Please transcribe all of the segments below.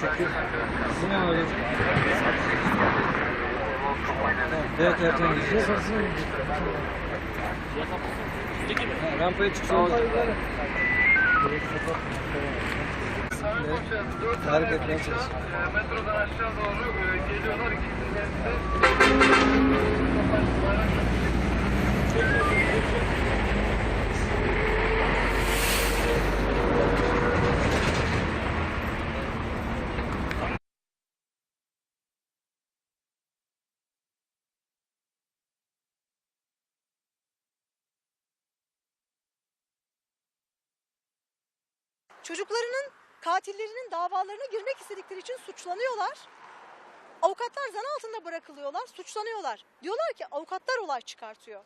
Çekiyor. Bu ne öyle? Evet erken gideceğiz. Ha, Rampaya çıksa olur. Tarif etmeye çalışıyorum. Metrodan aşağı doğru geliyorlar. Çocuklarının katillerinin davalarına girmek istedikleri için suçlanıyorlar. Avukatlar zan altında bırakılıyorlar, suçlanıyorlar. Diyorlar ki avukatlar olay çıkartıyor.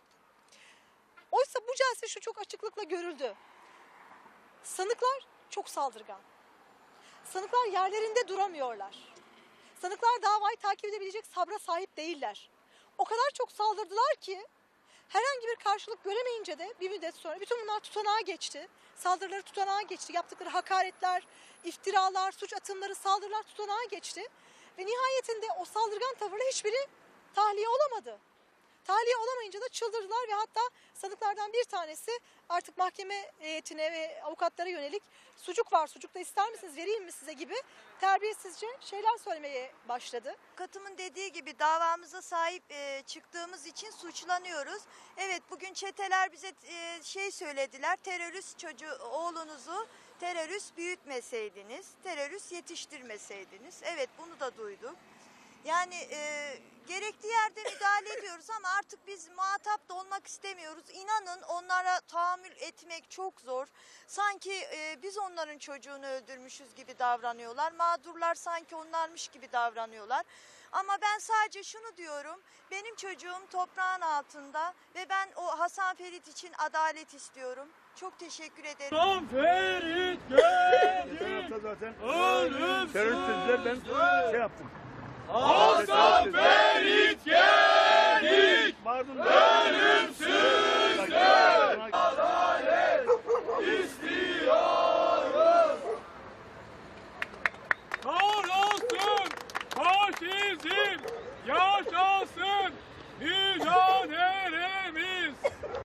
Oysa bu celse şu çok açıklıkla görüldü. Sanıklar çok saldırgan. Sanıklar yerlerinde duramıyorlar. Sanıklar davayı takip edebilecek sabra sahip değiller. O kadar çok saldırdılar ki herhangi bir karşılık göremeyince de bir müddet sonra bütün bunlar tutanağa geçti. Saldırıları tutanağa geçti. Yaptıkları hakaretler, iftiralar, suç atımları, saldırılar tutanağa geçti. Ve nihayetinde o saldırgan tavırla hiçbiri tahliye olamadı. Tahliye olamayınca da çıldırdılar ve hatta sanıklardan bir tanesi artık mahkeme heyetine ve avukatlara yönelik sucuk var, sucuk da ister misiniz, vereyim mi size gibi terbiyesizce şeyler söylemeye başladı. Avukatımın dediği gibi davamıza sahip e, çıktığımız için suçlanıyoruz. Evet bugün çeteler bize e, şey söylediler. Terörist çocuğu oğlunuzu terörist büyütmeseydiniz, terörist yetiştirmeseydiniz. Evet bunu da duyduk. Yani e, gerektiği yerde müdahale ediyoruz ama artık biz muhatap da olmak istemiyoruz. İnanın onlara tahammül etmek çok zor. Sanki e, biz onların çocuğunu öldürmüşüz gibi davranıyorlar. Mağdurlar sanki onlarmış gibi davranıyorlar. Ama ben sadece şunu diyorum. Benim çocuğum toprağın altında ve ben o Hasan Ferit için adalet istiyorum. Çok teşekkür ederim. Hasan Ferit geldi. Ölümsüz. terörist dediler ben şey yaptım. Hasan